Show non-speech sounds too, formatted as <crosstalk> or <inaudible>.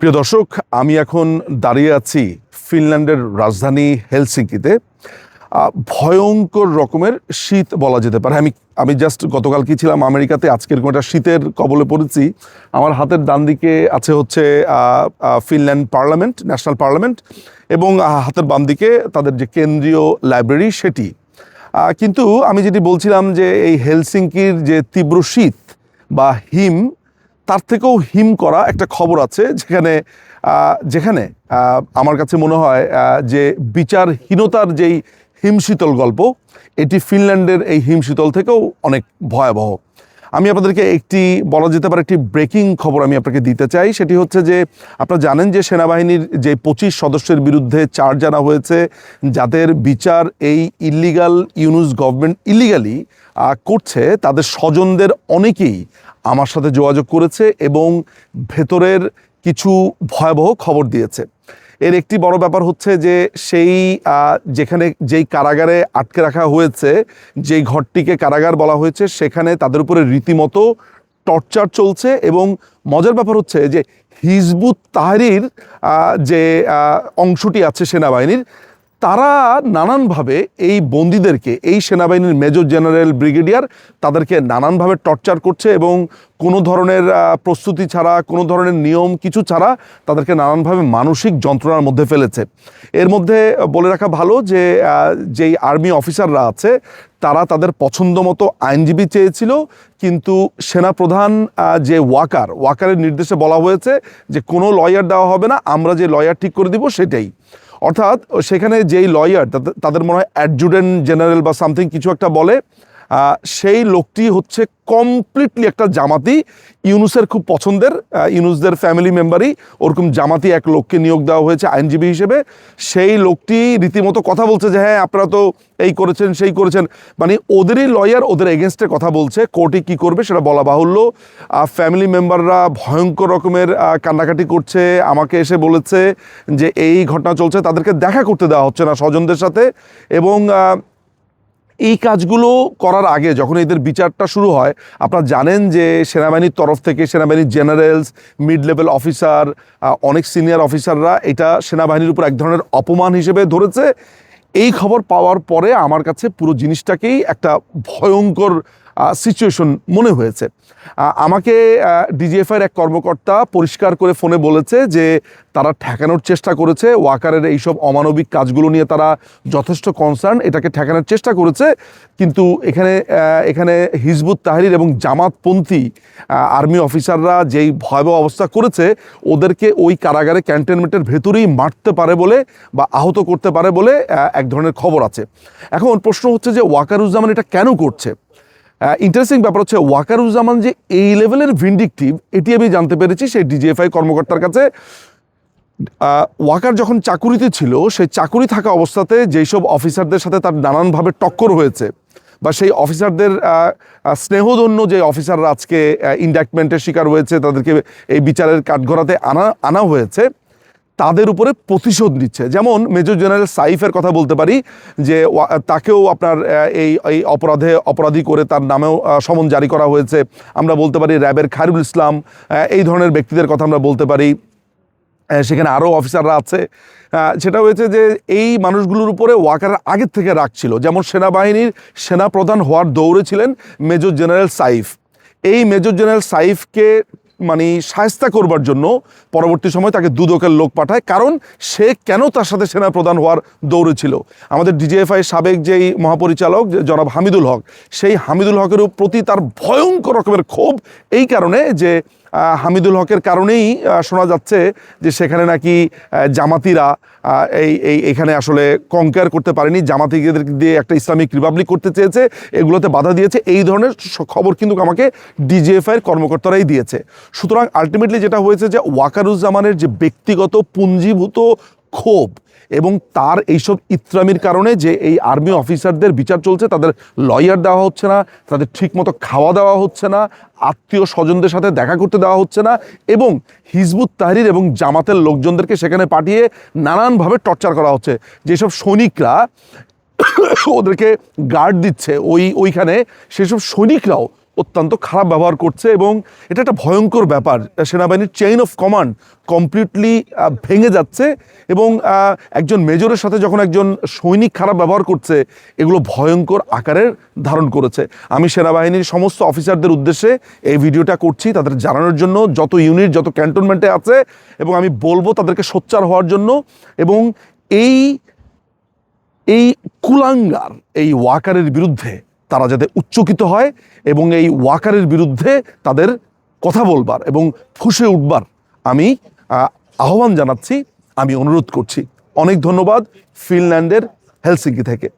প্রিয় দর্শক, আমি এখন দাঁড়িয়ে আছি ফিনল্যান্ডের রাজধানী হেলসিঙ্কিতে। ভয়ঙ্কর রকমের শীত বলা যেতে পারে। আমি আমি জাস্ট গতকাল কি ছিলাম আমেরিকাতে, আজকের কোনটা শীতের কবলে পড়েছি। আমার হাতের ডান দিকে আছে হচ্ছে ফিনল্যান্ড পার্লামেন্ট, ন্যাশনাল পার্লামেন্ট, এবং হাতের বাম দিকে তাদের যে কেন্দ্রীয় লাইব্রেরি সেটি। কিন্তু আমি যেটি বলছিলাম যে এই হেলসিঙ্কির যে তীব্র শীত বা হিম তার থেকেও হিম করা একটা খবর আছে যেখানে যেখানে আমার কাছে মনে হয় যে বিচারহীনতার যেই হিমশীতল গল্প, এটি ফিনল্যান্ডের এই হিমশীতল থেকেও অনেক ভয়াবহ। আমি আপনাদেরকে একটি, বলা যেতে পারে একটি ব্রেকিং খবর আমি আপনাকে দিতে চাই। সেটি হচ্ছে যে, আপনারা জানেন যে সেনাবাহিনীর যে পঁচিশ সদস্যের বিরুদ্ধে চার্জ আনা হয়েছে, যাদের বিচার এই ইলিগাল ইউনুস গভর্নমেন্ট ইলিগালি করছে, তাদের স্বজনদের অনেকেই আমার সাথে যোগাযোগ করেছে এবং ভেতরের কিছু ভয়াবহ খবর দিয়েছে। এর একটি বড় ব্যাপার হচ্ছে যে সেই যেখানে যেই কারাগারে আটকে রাখা হয়েছে, যেই ঘরটিকে কারাগার বলা হয়েছে, সেখানে তাদের উপরে রীতিমতো টর্চার চলছে এবং মজার ব্যাপার হচ্ছে যে হিজবুত তাহরির যে অংশটি আছে সেনাবাহিনীর তারা নানানভাবে এই বন্দীদেরকে, এই সেনাবাহিনীর মেজর জেনারেল ব্রিগেডিয়ার তাদেরকে নানানভাবে টর্চার করছে এবং কোনো ধরনের প্রস্তুতি ছাড়া, কোনো ধরনের নিয়ম কিছু ছাড়া তাদেরকে নানানভাবে মানসিক যন্ত্রণার মধ্যে ফেলেছে। এর মধ্যে বলে রাখা ভালো যে যেই আর্মি অফিসাররা আছে, তারা তাদের পছন্দ মতো আইনজীবী চেয়েছিল, কিন্তু সেনাপ্রধান যে ওয়াকার, ওয়াকারের নির্দেশে বলা হয়েছে যে কোনো লয়ার দেওয়া হবে না, আমরা যে লয়ার ঠিক করে দিব সেটাই। অর্থাৎ সেখানে যেই লয়ার তাদের মনে হয় অ্যাডজুডেন্ট জেনারেল বা সামথিং কিছু একটা বলে সেই লোকটি হচ্ছে কমপ্লিটলি একটা জামাতি। ইউনুসের খুব পছন্দের ইউনুসদের ফ্যামিলি মেম্বারই ওরকম জামাতি এক লোককে নিয়োগ দেওয়া হয়েছে আইনজীবী হিসেবে। সেই লোকটি রীতিমতো কথা বলছে যে হ্যাঁ আপনারা তো এই করেছেন, সেই করেছেন। মানে ওদেরই লয়ার ওদের এগেনস্টে কথা বলছে, কোর্টে কি করবে সেটা বলা বাহুল্য। ফ্যামিলি মেম্বাররা ভয়ঙ্কর রকমের কান্নাকাটি করছে, আমাকে এসে বলেছে যে, এই ঘটনা চলছে, তাদেরকে দেখা করতে দেওয়া হচ্ছে না স্বজনদের সাথে। এবং এই কাজগুলো করার আগে যখন এদের বিচারটা শুরু হয়, আপনারা জানেন যে সেনাবাহিনীর তরফ থেকে সেনাবাহিনীর জেনারেলস মিড লেভেল অফিসার অনেক সিনিয়র অফিসাররা এটা সেনাবাহিনীর উপর এক ধরনের অপমান হিসেবে ধরেছে। এই খবর পাওয়ার পরে আমার কাছে পুরো জিনিসটাকেই একটা ভয়ঙ্কর সিচুয়েশন মনে হয়েছে। আমাকে ডিজিএফআইয়ের এক কর্মকর্তা পরিষ্কার করে ফোনে বলেছে যে তারা ঠেকানোর চেষ্টা করেছে, ওয়াকারের এইসব অমানবিক কাজগুলো নিয়ে তারা যথেষ্ট কনসার্ন এটাকে ঠেকানোর চেষ্টা করেছে। কিন্তু এখানে এখানে হিজবুত তাহরির এবং জামাতপন্থী আর্মি অফিসাররা যেই ভয়াবহ অবস্থা করেছে, ওদেরকে ওই কারাগারে ক্যান্টনমেন্টের ভেতরেই মারতে পারে বলে বা আহত করতে পারে বলে এক ধরনের খবর আছে। এখন প্রশ্ন হচ্ছে যে ওয়াকারুজ্জামান এটা কেন করছে? ইন্টারেস্টিং ব্যাপার হচ্ছে ওয়াকারুজ্জামান যে এই লেভেলের ভিন্ডিকটিভ এটি আমি জানতে পেরেছি সেই ডিজিএফআই কর্মকর্তার কাছে। ওয়াকার যখন চাকুরিতে ছিল সেই চাকুরি থাকা অবস্থাতে যেসব অফিসারদের সাথে তার নানানভাবে টক্কর হয়েছে বা সেই অফিসারদের স্নেহধন্য যে অফিসাররা আজকে ইন্ডাক্টমেন্টের শিকার হয়েছে, তাদেরকে এই বিচারের কাঠগড়াতে আনা আনা হয়েছে তাদের উপরে প্রতিশোধ নিচ্ছে। যেমন মেজর জেনারেল সাইফের কথা বলতে পারি, যে তাকেও আপনার এই এই অপরাধে অপরাধী করে তার নামেও সমন জারি করা হয়েছে। আমরা বলতে পারি র্যাবের খায়রুল ইসলাম এই ধরনের ব্যক্তিদের কথা আমরা বলতে পারি। সেখানে আরও অফিসাররা আছে। সেটা হয়েছে যে এই মানুষগুলোর উপরে ওয়াকার আগের থেকে রাখছিল যেমন সেনাবাহিনীর সেনাপ্রধান হওয়ার দৌড়ে ছিলেন মেজর জেনারেল সাইফ। এই মেজর জেনারেল সাইফকে মানে সায়স্তা করবার জন্য পরবর্তী সময় তাকে দুদকের লোক পাঠায়। কারণ সে কেন তার সাথে সেনা প্রধান হওয়ার দৌড়ে ছিল? আমাদের ডিজিএফআই সাবেক যেই মহাপরিচালক জনাব হামিদুল হক, সেই হামিদুল হকের প্রতি তার ভয়ঙ্কর রকমের ক্ষোভ এই কারণে যে হামিদুল হকের কারণেই শোনা যাচ্ছে যে সেখানে নাকি জামাতিরা এই এই, এখানে আসলে কঙ্কেয়ার করতে পারেনি। জামাতিদের দিয়ে একটা ইসলামিক রিপাবলিক করতে চেয়েছে, এগুলোতে বাধা দিয়েছে। এই ধরনের খবর কিন্তু আমাকে ডিজিএফআইয়ের কর্মকর্তারাই দিয়েছে। সুতরাং আলটিমেটলি যেটা হয়েছে যে ওয়াকারুজ্জামানের যে ব্যক্তিগত পুঞ্জীভূত ক্ষোভ এবং তার এইসব ইত্রামির কারণে যে এই আর্মি অফিসারদের বিচার চলছে, তাদের লয়ার দেওয়া হচ্ছে না, তাদের ঠিকমতো খাওয়া দেওয়া হচ্ছে না, আত্মীয় স্বজনদের সাথে দেখা করতে দেওয়া হচ্ছে না এবং হিজবুত তাহরির এবং জামাতের লোকজনদেরকে সেখানে পাঠিয়ে নানানভাবে টর্চার করা হচ্ছে। যেসব সৈনিকরা <coughs> ওদেরকে গার্ড দিচ্ছে ওই ওইখানে, সেসব সৈনিকরাও অত্যন্ত খারাপ ব্যবহার করছে এবং এটা একটা ভয়ঙ্কর ব্যাপার। সেনাবাহিনীর চেইন অফ কমান্ড কমপ্লিটলি ভেঙে যাচ্ছে এবং একজন মেজরের সাথে যখন একজন সৈনিক খারাপ ব্যবহার করছে, এগুলো ভয়ঙ্কর আকারের ধারণ করেছে। আমি সেনাবাহিনীর সমস্ত অফিসারদের উদ্দেশ্যে এই ভিডিওটা করছি, তাদের জানানোর জন্য যত ইউনিট যত ক্যান্টনমেন্টে আছে এবং আমি বলব তাদেরকে সোচ্চার হওয়ার জন্য এবং এই এই কুলাঙ্গার, এই ওয়াকারের বিরুদ্ধে তারা যাতে উচ্চকিত হয় এবং এই ওয়াকারের বিরুদ্ধে তাদের কথা বলবার এবং ফুসে উঠবার আমি আহ, আহ্বান জানাচ্ছি আমি অনুরোধ করছি। অনেক ধন্যবাদ ফিনল্যান্ডের হেলসিঙ্কি থেকে।